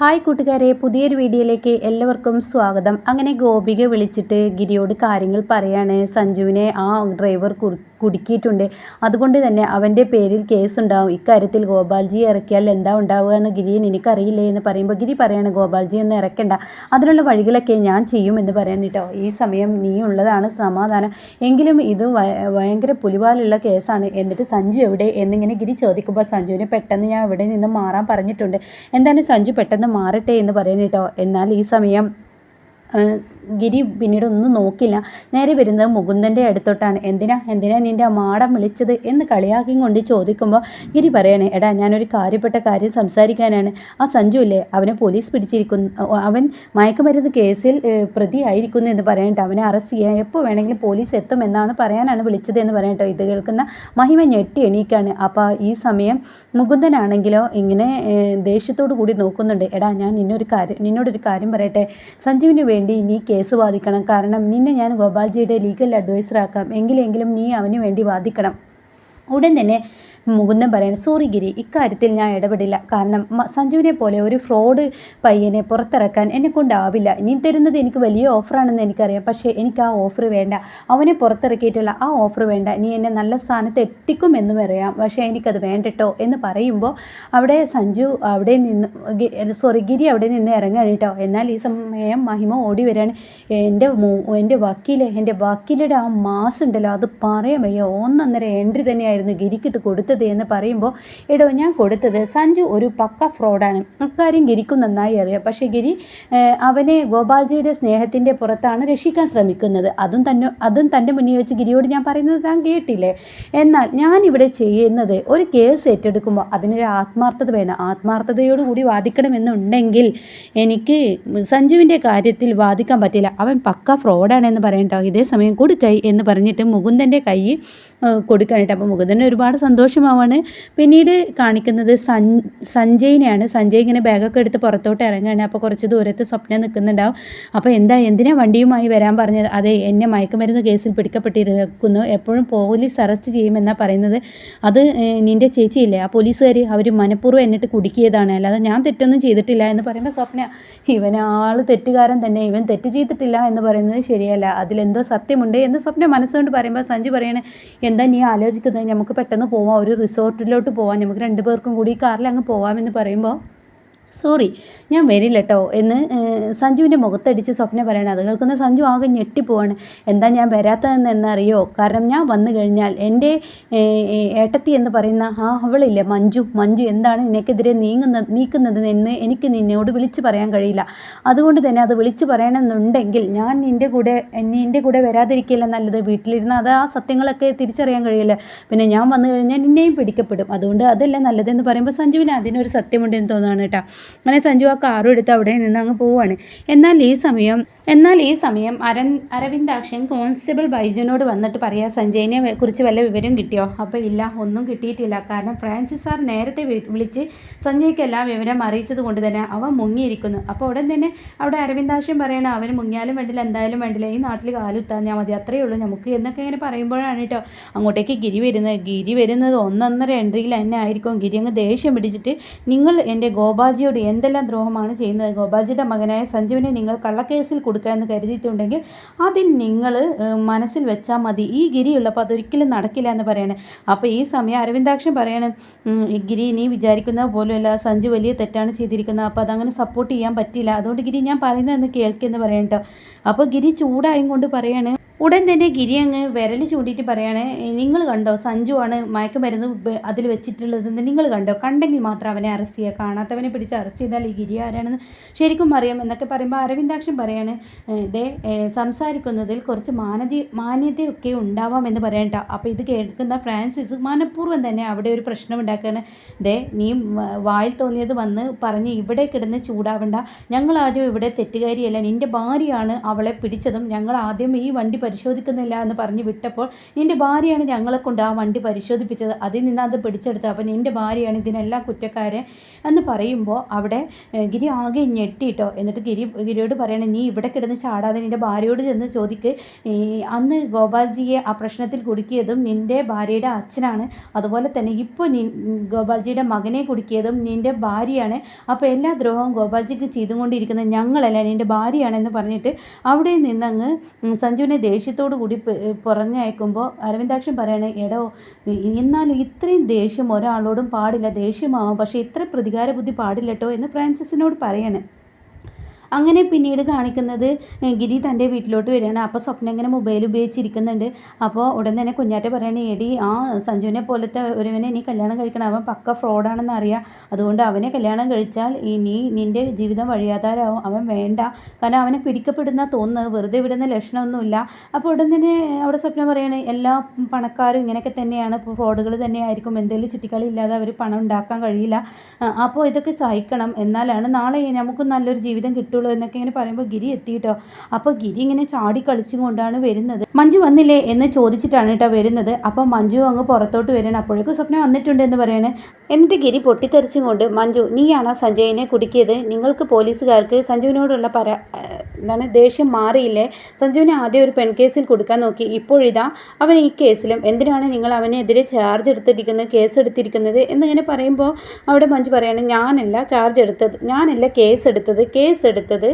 Hi കൂട്ടുകാരെ പുതിയൊരു വീഡിയോയിലേക്ക് എല്ലാവർക്കും സ്വാഗതം. അങ്ങനെ ഗോപിക വിളിച്ചിട്ട് ഗിരിയോട് കാര്യങ്ങൾ പറയാണ്. സഞ്ജുവിനെ ആ ഡ്രൈവർ കുടുക്കിയിട്ടുണ്ട്. അതുകൊണ്ട് തന്നെ അവന്റെ പേരിൽ കേസ് ഉണ്ടാവും ഇക്കാര്യത്തിൽ ഗോപാൽജി ഇറക്കിയാൽ എന്താ ഉണ്ടാവുക എന്ന് ഗിരിയൻ എനിക്കറിയില്ലേ എന്ന് പറയുമ്പോൾ ഗിരി പറയാണ് ഗോപാൽജി ഒന്നും ഇറക്കണ്ട. അതിനുള്ള വഴികളൊക്കെ ഞാൻ ചെയ്യും എന്ന് പറയാൻ കേട്ടോ. ഈ സമയം നീ ഉള്ളതാണ് സമാധാനം. എങ്കിലും ഇത് ഭയങ്കര പുലിവാലുള്ള കേസാണ്. എന്നിട്ട് സഞ്ജു എവിടെ? എന്നിങ്ങനെ ഗിരി ചോദിക്കുമ്പോൾ സഞ്ജുവിനെ പെട്ടെന്ന് ഞാൻ ഇവിടെ നിന്ന് മാറാൻ പറഞ്ഞിട്ടുണ്ട്. എന്തായാലും സഞ്ജു പെട്ടെന്ന് മാറട്ടെ എന്ന് പറയുന്നു കേട്ടോ. എന്നാൽ ഈ സമയം ഗിരി പിന്നീട് ഒന്നും നോക്കില്ല. നേരെ വരുന്നത് മുകുന്ദന്റെ അടുത്തോട്ടാണ്. എന്തിനാ? എന്തിനാ നിന്റെ മാടം വിളിച്ചത്? എന്ന് കളിയാക്കിയും കൊണ്ട് ചോദിക്കുമ്പോൾ ഗിരി പറയണേ എടാ ഞാനൊരു കാര്യപ്പെട്ട കാര്യം സംസാരിക്കാനാണ്. ആ സഞ്ജു അല്ലേ അവനെ പോലീസ് പിടിച്ചിരിക്കുന്നു. അവൻ മയക്കുമരുന്ന് കേസിൽ പ്രതി ആയിരിക്കുന്നു എന്ന് പറയട്ടെ അവനെ അറസ്റ്റ് ചെയ്യാൻ എപ്പോൾ വേണമെങ്കിലും പോലീസ് എത്തുമെന്നാണ് പറയാനാണ് വിളിച്ചത് എന്ന് പറയട്ടോ ഇത് കേൾക്കുന്ന മഹിമ ഞെട്ടി എണീക്കാണ്. അപ്പോൾ ഈ സമയം മുകുന്ദനാണെങ്കിലോ ഇങ്ങനെ ദേഷ്യത്തോടു കൂടി നോക്കുന്നുണ്ട്. എടാ ഞാൻ നിന്നൊരു കാര്യം നിന്നോടൊരു കാര്യം പറയട്ടെ. സഞ്ജുവിന് വേണ്ടി നീ കേസ് വാദിക്കണം. കാരണം നിന്നെ ഞാൻ ഗോപാൽജിയുടെ ലീഗൽ അഡ്വൈസറാക്കാം എങ്കിലെങ്കിലും നീ അവന് വേണ്ടി വാദിക്കണം. ഉടൻ തന്നെ മുകുന്ദൻ പറയാണ് സോറി ഗിരി ഇക്കാര്യത്തിൽ ഞാൻ ഇടപെടില്ല. കാരണം സഞ്ജുവിനെ പോലെ ഒരു ഫ്രോഡ് പയ്യനെ പുറത്തിറക്കാൻ എന്നെ കൊണ്ടാവില്ല നീ തരുന്നത് എനിക്ക് വലിയ ഓഫറാണെന്ന് എനിക്കറിയാം. പക്ഷേ എനിക്ക് ആ ഓഫർ വേണ്ട. അവനെ പുറത്തിറക്കിയിട്ടുള്ള ആ ഓഫർ വേണ്ട. നീ എന്നെ നല്ല സ്ഥാനത്ത് എത്തിക്കും എന്നും അറിയാം. പക്ഷേ എനിക്കത് വേണ്ടട്ടോ? എന്ന് പറയുമ്പോൾ അവിടെ സഞ്ജു അവിടെ നിന്ന് സോറി ഗിരി അവിടെ നിന്ന് ഇറങ്ങാണ് കേട്ടോ. എന്നാൽ ഈ സമയം മഹിമ ഓടി വരികയാണ്. എന്റെ എന്റെ വക്കീലെ എന്റെ വക്കീലുടെ ആ മാസം ഉണ്ടല്ലോ അത് പറയാൻ വയ്യ. ഒന്നൊന്നര എൻട്രി തന്നെയായിരുന്നു ഗിരിക്കിട്ട് കൊടുത്തത്. കൊടുത്തത് എന്ന് പറയുമ്പോൾ എടോ ഞാൻ കൊടുത്തത് സഞ്ജു ഒരു പക്ക ഫ്രോഡാണ്. അക്കാര്യം ഗിരിക്കും നന്നായി അറിയാം. പക്ഷേ ഗിരി അവനെ ഗോപാൽജിയുടെ സ്നേഹത്തിന്റെ പുറത്താണ് രക്ഷിക്കാൻ ശ്രമിക്കുന്നത്. അതും തന്നെ അതും തന്റെ മുന്നിൽ വെച്ച് ഗിരിയോട് ഞാൻ പറയുന്നത് താൻ കേട്ടില്ലേ? എന്നാൽ ഞാനിവിടെ ചെയ്യുന്നത് ഒരു കേസ് ഏറ്റെടുക്കുമ്പോൾ അതിനൊരു ആത്മാർത്ഥത വേണം. ആത്മാർത്ഥതയോട് കൂടി വാദിക്കണമെന്നുണ്ടെങ്കിൽ എനിക്ക് സഞ്ജുവിന്റെ കാര്യത്തിൽ വാദിക്കാൻ പറ്റില്ല. അവൻ പക്ക ഫ്രോഡാണെന്ന് പറയണ്ടോ. ഇതേ സമയം കൊടുക്കൈ എന്ന് പറഞ്ഞിട്ട് മുകുന്ദന്റെ കൈ കൊടുക്കാനായിട്ട്. അപ്പോൾ മുകുന്ദൻ ഒരുപാട് സന്തോഷം വിഷമമാണ് പിന്നീട് കാണിക്കുന്നത് സൻ സഞ്ജയിനെയാണ്. സഞ്ജയ് ഇങ്ങനെ ബാഗൊക്കെ എടുത്ത് പുറത്തോട്ട് ഇറങ്ങുകയാണ്. അപ്പോൾ കുറച്ച് ദൂരത്ത് സ്വപ്നം നിൽക്കുന്നുണ്ടാവും. അപ്പോൾ എന്താ എന്തിനാ വണ്ടിയുമായി വരാൻ പറഞ്ഞത്? അതെ എന്നെ മയക്കുമരുന്ന് കേസിൽ പിടിക്കപ്പെട്ടിരിക്കുന്നു. എപ്പോഴും പോലീസ് അറസ്റ്റ് ചെയ്യുമെന്നാണ് പറയുന്നത്. അത് നിന്റെ ചേച്ചിയില്ലേ? ആ പോലീസുകാർ അവർ മനഃപൂർവം എന്നിട്ട് കുടുക്കിയതാണ്. അല്ലാതെ ഞാൻ തെറ്റൊന്നും ചെയ്തിട്ടില്ല എന്ന് പറയുമ്പോൾ സ്വപ്ന ഇവൻ ആൾ തെറ്റുകാരൻ തന്നെ. ഇവൻ തെറ്റ് ചെയ്തിട്ടില്ല എന്ന് പറയുന്നത് ശരിയല്ല. അതിലെന്തോ സത്യമുണ്ട് എന്ന് സ്വപ്ന മനസ്സുകൊണ്ട് പറയുമ്പോൾ സഞ്ജു പറയണേ എന്താ നീ ആലോചിക്കുന്നത്? നമുക്ക് പെട്ടെന്ന് പോവാം. ഒരു റിസോർട്ടിലോട്ട് പോവാം നമുക്ക് രണ്ട് പേർക്കും കൂടി കാറിൽ അങ്ങ് പോവാമെന്ന് പറയുമ്പോൾ സോറി ഞാൻ വരില്ല കേട്ടോ എന്ന് സഞ്ജുവിന്റെ മുഖത്തടിച്ച് സ്വപ്ന പറയണം അത് കേൾക്കുന്ന സഞ്ജു ആകെ ഞെട്ടിപ്പോവാണ്. എന്താ ഞാൻ വരാത്തതെന്ന് എന്നറിയോ കാരണം ഞാൻ വന്നു കഴിഞ്ഞാൽ എന്റെ ഏട്ടത്തി എന്ന് പറയുന്ന ആ അവളില്ലേ മഞ്ജു? മഞ്ജു എന്താണ് നിനക്കെതിരെ നീങ്ങുന്ന നീക്കുന്നത് എന്ന് എനിക്ക് നിന്നോട് വിളിച്ചു പറയാൻ കഴിയില്ല. അതുകൊണ്ട് തന്നെ അത് വിളിച്ചു പറയണമെന്നുണ്ടെങ്കിൽ ഞാൻ നിന്റെ കൂടെ നിന്റെ കൂടെ വരാതിരിക്കില്ല നല്ലത്. വീട്ടിലിരുന്ന് അത് ആ സത്യങ്ങളൊക്കെ തിരിച്ചറിയാൻ കഴിയില്ല. പിന്നെ ഞാൻ വന്നു കഴിഞ്ഞാൽ നിന്നെയും പിടിക്കപ്പെടും. അതുകൊണ്ട് അതല്ല നല്ലതെന്ന് പറയുമ്പോൾ സഞ്ജുവിന് അതിനൊരു സത്യമുണ്ടെന്ന് തോന്നുകയാണ് കേട്ടോ. അങ്ങനെ സഞ്ജു ആ കാറും എടുത്ത് അവിടെ നിന്ന് അങ്ങ് പോവാണ്. എന്നാൽ ഈ സമയം എന്നാൽ ഈ സമയം അരൻ അരവിന്ദാക്ഷൻ കോൺസ്റ്റബിൾ ബൈജുനോട് വന്നിട്ട് പറയാ സഞ്ജയിനെ കുറിച്ച് വല്ല വിവരം കിട്ടിയോ? അപ്പോൾ ഇല്ല ഒന്നും കിട്ടിയിട്ടില്ല. കാരണം ഫ്രാൻസിസ് സാർ നേരത്തെ വിളിച്ച് സഞ്ജയ്ക്ക് എല്ലാ വിവരം അറിയിച്ചത് കൊണ്ട് തന്നെ അവൻ മുങ്ങിയിരിക്കുന്നു. അപ്പോൾ ഉടൻ തന്നെ അവിടെ അരവിന്ദാക്ഷൻ പറയണം അവന് മുങ്ങിയാലും വേണ്ടില്ല എന്തായാലും വേണ്ടില്ല. ഈ നാട്ടിൽ കാലുത്താൻ ഞാൻ മതി. അത്രയേ ഉള്ളൂ. നമുക്ക് എന്നൊക്കെ ഇങ്ങനെ പറയുമ്പോഴാണ് കേട്ടോ അങ്ങോട്ടേക്ക് ഗിരി വരുന്നത്. ഗിരി വരുന്നത് ഒന്നൊന്നര എൻട്രിയിൽ തന്നെ ആയിരിക്കും. ഗിരി അങ്ങ് ദേഷ്യം പിടിച്ചിട്ട് നിങ്ങൾ എന്റെ ഗോപാജിയോട് എന്തെല്ലാം ദ്രോഹമാണ് ചെയ്യുന്നത്? ഗോപാജിയുടെ മകനായ സഞ്ജുവിനെ നിങ്ങൾ കള്ളക്കേസിൽ കൊടുക്കുക എന്ന് കരുതിയിട്ടുണ്ടെങ്കിൽ അതിന് നിങ്ങൾ മനസ്സിൽ വെച്ചാൽ മതി. ഈ ഗിരിയുള്ളപ്പോൾ അതൊരിക്കലും നടക്കില്ല എന്ന് പറയണേ. അപ്പോൾ ഈ സമയം അരവിന്ദാക്ഷൻ പറയണം ഗിരി നീ വിചാരിക്കുന്ന പോലുമല്ല. സഞ്ജു വലിയ തെറ്റാണ് ചെയ്തിരിക്കുന്നത്. അപ്പോൾ അതങ്ങനെ സപ്പോർട്ട് ചെയ്യാൻ പറ്റില്ല അതുകൊണ്ട് ഗിരി ഞാൻ പറയുന്നതെന്ന് കേൾക്കെന്ന് പറയണ്ടോ അപ്പോൾ ഗിരി ചൂടായും കൊണ്ട് പറയാണ് ഉടൻ തന്നെ ഗിരി അങ്ങ് വിരൽ ചൂണ്ടിയിട്ട് പറയാണ് നിങ്ങൾ കണ്ടോ? സഞ്ജു ആണ് മയക്കുമരുന്ന് അതിൽ വെച്ചിട്ടുള്ളതെന്ന് നിങ്ങൾ കണ്ടോ? കണ്ടെങ്കിൽ മാത്രം അവനെ അറസ്റ്റ് ചെയ്യുക. കാണാത്തവനെ പിടിച്ച് അറസ്റ്റ് ചെയ്താൽ ഈ ഗിരി ആരാണെന്ന് ശരിക്കും അറിയാം. എന്നൊക്കെ പറയുമ്പോൾ അരവിന്ദാക്ഷൻ പറയാണ് ഇതേ സംസാരിക്കുന്നതിൽ കുറച്ച് മാനതി മാന്യതയൊക്കെ ഉണ്ടാവാം എന്ന് പറയണ്ട അപ്പോൾ ഇത് കേൾക്കുന്ന ഫ്രാൻസിസ് മനഃപൂർവം തന്നെ അവിടെ ഒരു പ്രശ്നം ഉണ്ടാക്കുകയാണ്. ദേ നീ വായിൽ തോന്നിയത് വന്ന് പറഞ്ഞ് ഇവിടെ കിടന്ന് ചൂടാവണ്ട. ഞങ്ങളാരും ഇവിടെ തെറ്റുകാരിയല്ല. നിന്റെ ഭാര്യയാണ് അവളെ പിടിച്ചതും ഞങ്ങൾ ആദ്യം ഈ വണ്ടി പരിശോധിക്കുന്നില്ല എന്ന് പറഞ്ഞ് വിട്ടപ്പോൾ നിന്റെ ഭാര്യയാണ് ഞങ്ങളെ കൊണ്ട് ആ വണ്ടി പരിശോധിപ്പിച്ചത്. അതിൽ നിന്ന് അത് പിടിച്ചെടുത്തത് അപ്പം നിന്റെ ഭാര്യയാണ് ഇതിനെല്ലാം കുറ്റക്കാരൻ എന്ന് പറയുമ്പോൾ അവിടെ ഗിരി ആകെ ഞെട്ടിട്ടോ എന്നിട്ട് ഗിരി ഗിരിയോട് പറയണേ നീ ഇവിടെ കിടന്ന് ചാടാതെ നിന്റെ ഭാര്യയോട് ചെന്ന് ചോദിക്ക്. അന്ന് ഗോപാൽജിയെ ആ പ്രശ്നത്തിൽ കുടുക്കിയതും നിന്റെ ഭാര്യയുടെ അച്ഛനാണ്. അതുപോലെ തന്നെ ഇപ്പോൾ നി ഗോപാൽജിയുടെ മകനെ കുടുക്കിയതും നിന്റെ ഭാര്യയാണ്. അപ്പോൾ എല്ലാ ദ്രോഹവും ഗോപാൽജിക്ക് ചെയ്തുകൊണ്ടിരിക്കുന്നത് ഞങ്ങളല്ല. നിന്റെ ഭാര്യയാണെന്ന് പറഞ്ഞിട്ട് അവിടെ നിന്നങ്ങ് സഞ്ജുവിനെ സഞ്ജുവിനെ ദേഷ്യത്തോടു കൂടി പറഞ്ഞയക്കുമ്പോൾ അരവിന്ദാക്ഷൻ പറയണേ എടോ എന്നാലും ഇത്രയും ദേഷ്യം ഒരാളോടും പാടില്ല. ദേഷ്യമാവാം. പക്ഷേ ഇത്ര പ്രതികാര ബുദ്ധി പാടില്ലട്ടോ എന്ന് ഫ്രാൻസിസിനോട് പറയണേ. അങ്ങനെ പിന്നീട് കാണിക്കുന്നത് ഗിരി തന്റെ വീട്ടിലോട്ട് വരികയാണ്. അപ്പോൾ സ്വപ്ന ഇങ്ങനെ മൊബൈൽ ഉപയോഗിച്ചിരിക്കുന്നുണ്ട്. അപ്പോൾ ഉടൻ തന്നെ കുഞ്ഞാറ്റ പറയണേ എടി ആ സഞ്ജുവിനെ പോലത്തെ ഒരുവനെ നീ കല്യാണം കഴിക്കണം. അവൻ പക്ക ഫ്രോഡാണെന്ന് അറിയാം. അതുകൊണ്ട് അവനെ കല്യാണം കഴിച്ചാൽ ഇനി നിന്റെ ജീവിതം വഴിയാതാരാവും. അവൻ വേണ്ട. കാരണം അവനെ പിടിക്കപ്പെടുന്ന തോന്നുന്നത് വെറുതെ വിടുന്ന ലക്ഷണമൊന്നുമില്ല. അപ്പോൾ ഉടൻ തന്നെ അവിടെ സ്വപ്നം പറയണേ എല്ലാ പണക്കാരും ഇങ്ങനെയൊക്കെ തന്നെയാണ്. ഫ്രോഡുകൾ തന്നെയായിരിക്കും. എന്തെങ്കിലും ചുറ്റിക്കളി ഇല്ലാതെ അവർ പണം ഉണ്ടാക്കാൻ കഴിയില്ല. അപ്പോൾ ഇതൊക്കെ സഹിക്കണം. എന്നാലാണ് നാളെ നമുക്ക് നല്ലൊരു ജീവിതം കിട്ടുള്ളൂ. എന്നൊക്കെ ഇങ്ങനെ പറയുമ്പോൾ ഗിരി എത്തിയിട്ടോ. അപ്പോൾ ഗിരി ഇങ്ങനെ ചാടി കളിച്ചും കൊണ്ടാണ് വരുന്നത്. മഞ്ജു വന്നില്ലേ എന്ന് ചോദിച്ചിട്ടാണ് കേട്ടോ വരുന്നത്. അപ്പോൾ മഞ്ജു അങ്ങ് പുറത്തോട്ട് വരണം അപ്പോഴേക്കും സ്വപ്നം വന്നിട്ടുണ്ട് എന്ന് പറയണേ. എന്നിട്ട് ഗിരി പൊട്ടിത്തെറിച്ചും കൊണ്ട് മഞ്ജു നീയാണോ സഞ്ജയിനെ കുടുക്കിയത്? നിങ്ങൾക്ക് പോലീസുകാർക്ക് സഞ്ജുവിനോടുള്ള പര എന്താണ് ദേഷ്യം മാറിയില്ലേ? സഞ്ജുവിനെ ആദ്യം ഒരു പെൺകേസിൽ കൊടുക്കാൻ നോക്കി. ഇപ്പോഴിതാ അവൻ ഈ കേസിലും എന്തിനാണ് നിങ്ങൾ അവനെതിരെ ചാർജ് എടുത്തിരിക്കുന്നത് കേസ് എടുത്തിരിക്കുന്നത് എന്നിങ്ങനെ പറയുമ്പോൾ അവിടെ മഞ്ജു പറയാണ് ഞാനല്ല ചാർജ് എടുത്തത് ഞാനല്ല കേസ് എടുത്തത് കേസ് എടുത്തത്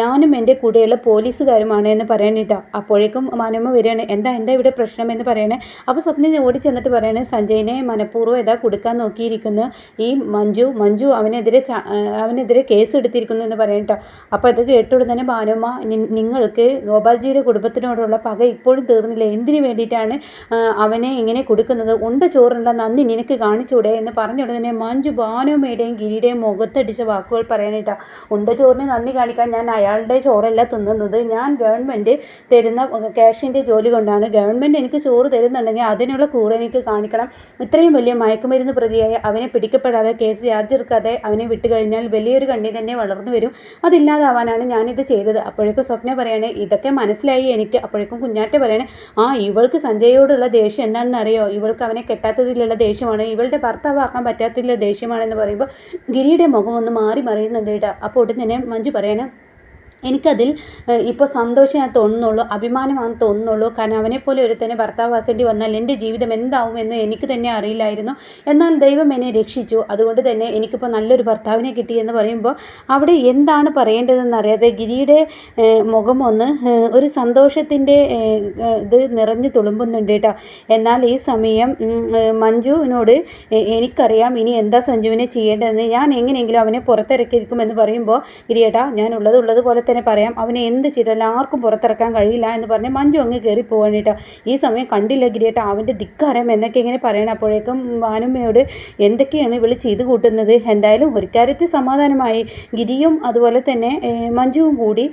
ഞാനും എന്റെ കൂടെയുള്ള പോലീസുകാരുമാണ് എന്ന് പറയാനിട്ടോ അപ്പോഴേക്കും മനോമ വരികയാണ് എന്താ എന്താ ഇവിടെ പ്രശ്നം? എന്ന് പറയണേ. അപ്പോൾ സ്വപ്ന ഓടി ചെന്നിട്ട് പറയണ സഞ്ജയിനെ മനഃപൂർവം ഏതാ കൊടുക്കാൻ നോക്കിയിരിക്കുന്നു? ഈ മഞ്ജു മഞ്ജു അവനെതിരെ അവനെതിരെ കേസ് എടുത്തിരിക്കുന്നു എന്ന് പറയട്ടോ അപ്പോൾ ഇത് കേട്ടോടെ തന്നെ നി- നിങ്ങൾക്ക് ഗോപാൽജിയുടെ കുടുംബത്തിനോടുള്ള പക ഇപ്പോഴും തീർന്നില്ല. എന്തിനു വേണ്ടിയിട്ടാണ് അവനെ ഇങ്ങനെ കൊടുക്കുന്നത്? ഉണ്ട ചോറുള്ള നന്ദി നിനക്ക് കാണിച്ചൂടെ എന്ന് പറഞ്ഞ ഉടനെ മഞ്ജു ഭാനുമയുടെയും ഗിരിയുടെയും മുഖത്തടിച്ച വാക്കുകൾ പറയാനിട്ടാ ഉണ്ട ചോറിന് നന്ദി കാണിക്കാൻ ഞാൻ അയാളുടെ ചോറല്ല തിന്നുന്നത്. ഞാൻ ഗവൺമെന്റ് തരുന്ന ക്യാഷിന്റെ ജോലി കൊണ്ടാണ്. ഗവൺമെന്റ് എനിക്ക് ചോറ് തരുന്നുണ്ടെങ്കിൽ അതിനുള്ള കൂറ് എനിക്ക് കാണിക്കണം. ഇത്രയും വലിയ മയക്കുമരുന്ന് പ്രതിയായ അവനെ പിടിക്കപ്പെടാതെ കേസ് ചാർജ് എടുക്കാതെ അവനെ വിട്ടുകഴിഞ്ഞാൽ വലിയൊരു കണ്ണി തന്നെ വളർന്നു വരും. അതില്ലാതാവാനാണ് ഞാനിത് ചെയ്തത്. അപ്പോഴേക്കും സ്വപ്ന പറയണേ ഇതൊക്കെ മനസ്സിലായി എനിക്ക് അപ്പോഴേക്കും കുഞ്ഞാറ്റ പറയണേ ആ ഇവൾക്ക് സഞ്ജയോടുള്ള ദേഷ്യം എന്താണെന്ന് അറിയോ ഇവൾക്ക് അവനെ കെട്ടാത്തതിലുള്ള ദേഷ്യമാണ് ഇവളുടെ ഭർത്താവാക്കാൻ പറ്റാത്തതിലുള്ള ദേഷ്യമാണെന്ന് പറയുമ്പോൾ ഗിരിയുടെ മുഖം ഒന്ന് മാറി മറിയുന്നുണ്ട് കേട്ടോ. അപ്പോൾ ഉടൻ തന്നെ മഞ്ജു പറയണേ എനിക്കതിൽ ഇപ്പോൾ സന്തോഷം ഞാൻ തോന്നുന്നുള്ളൂ അഭിമാനമാണെന്ന് തോന്നുന്നുള്ളൂ കാരണം അവനെപ്പോലെ ഒരുത്തനെ ഭർത്താവാക്കേണ്ടി വന്നാൽ എന്റെ ജീവിതം എന്താവും എന്ന് എനിക്ക് തന്നെ അറിയില്ലായിരുന്നു. എന്നാൽ ദൈവം എന്നെ രക്ഷിച്ചു. അതുകൊണ്ട് തന്നെ എനിക്കിപ്പോൾ നല്ലൊരു ഭർത്താവിനെ കിട്ടി എന്ന് പറയുമ്പോൾ അവിടെ എന്താണ് പറയേണ്ടതെന്ന് അറിയാതെ ഗിരിയുടെ മുഖം ഒന്ന് ഒരു സന്തോഷത്തിന്റെ ഇത് നിറഞ്ഞു തുളുമ്പുന്നുണ്ട് കേട്ടോ. എന്നാൽ ഈ സമയം മഞ്ജുവിനോട് എനിക്കറിയാം ഇനി എന്താ സഞ്ജുവിനെ ചെയ്യേണ്ടതെന്ന്. ഞാൻ എങ്ങനെയെങ്കിലും അവനെ പുറത്തിറക്കിയിരിക്കുമെന്ന് പറയുമ്പോൾ ഗിരിയേട്ടാ ഞാൻ ഉള്ളത് ഉള്ളത് പോലെ തന്നെ പറയാം അവനെ എന്ത് ചെയ്താലും ആർക്കും പുറത്തിറക്കാൻ കഴിയില്ല എന്ന് പറഞ്ഞ് മഞ്ജു അങ്ങ് കയറി പോവാണ് ഈ സമയം കണ്ടില്ല ഗിരിയേട്ടോ അവന്റെ ധിക്കാരം എന്നൊക്കെ ഇങ്ങനെ പറയണം അപ്പോഴേക്കും വാനുമ്മയോട് എന്തൊക്കെയാണ് ഇവൾ ചെയ്ത് കൂട്ടുന്നത്? എന്തായാലും ഒരു കാര്യത്തിൽ സമാധാനമായി. ഗിരിയും അതുപോലെ തന്നെ മഞ്ജുവും കൂടി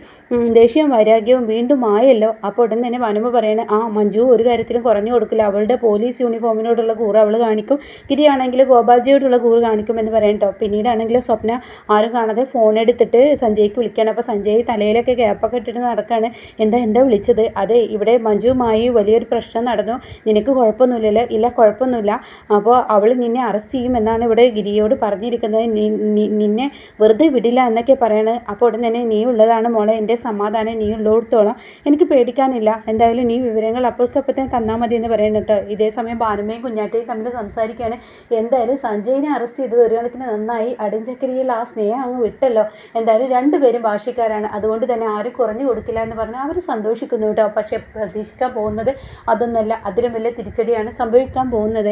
ദേഷ്യവും വൈരാഗ്യവും വീണ്ടും ആയല്ലോ. അപ്പോൾ ഉടൻ തന്നെ വാനുമ്മ പറയണേ ആ മഞ്ജു ഒരു കാര്യത്തിലും കുറഞ്ഞു കൊടുക്കില്ല. അവളുടെ പോലീസ് യൂണിഫോമിനോടുള്ള കൂറ് അവൾ കാണിക്കും. ഗിരിയാണെങ്കിൽ ഗോപാൽജിയോടുള്ള കൂറ് കാണിക്കും എന്ന് പറയണം കേട്ടോ. പിന്നീടാണെങ്കിൽ സ്വപ്ന ആരും കാണാതെ ഫോൺ എടുത്തിട്ട് സഞ്ജയ്ക്ക് വിളിക്കണം. അപ്പോൾ സഞ്ജയ് തലയിലൊക്കെ ഗ്യാപ്പൊക്കെ ഇട്ടിട്ട് നടക്കുകയാണ് എന്താ എന്താ വിളിച്ചത്? അതെ ഇവിടെ മഞ്ജുവുമായി വലിയൊരു പ്രശ്നം നടന്നു. നിനക്ക് കുഴപ്പമൊന്നുമില്ലല്ലോ? ഇല്ല കുഴപ്പമൊന്നുമില്ല. അപ്പോൾ അവൾ നിന്നെ അറസ്റ്റ് ചെയ്യും എന്നാണ് ഇവിടെ ഗിരിയോട് പറഞ്ഞിരിക്കുന്നത്. നിന്നെ വെറുതെ വിടില്ല എന്നൊക്കെ പറയണത് അപ്പോൾ ഉടൻ തന്നെ നീ ഉള്ളതാണ് മോളെ. എന്റെ സമാധാനം നീ ഉള്ളിടത്തോളം. എനിക്ക് പേടിക്കാനില്ല. എന്തായാലും നീ വിവരങ്ങൾ അപ്പോഴക്കപ്പോൾ തന്നെ തന്നാൽ മതി എന്ന് പറയുന്നുണ്ട് ഇതേ സമയം ഭാനുമയും കുഞ്ഞാറ്റയും തമ്മിൽ സംസാരിക്കുകയാണ്. എന്തായാലും സഞ്ജയിനെ അറസ്റ്റ് ചെയ്തത് ഒരു കണക്കിന് നന്നായി. അടിഞ്ചക്കരിയിൽ ആ സ്നേഹം അങ്ങ് വിട്ടല്ലോ. എന്തായാലും രണ്ടുപേരും ഭാഷക്കാരാണ് അതുകൊണ്ട് തന്നെ ആരും കുറഞ്ഞു കൊടുക്കില്ല എന്ന് പറഞ്ഞാൽ അവർ സന്തോഷിക്കുന്നു കേട്ടോ. പക്ഷേ പ്രതീക്ഷിക്കാൻ പോകുന്നത് അതൊന്നുമല്ല അതിലും വലിയ തിരിച്ചടിയാണ് സംഭവിക്കാൻ പോകുന്നത്.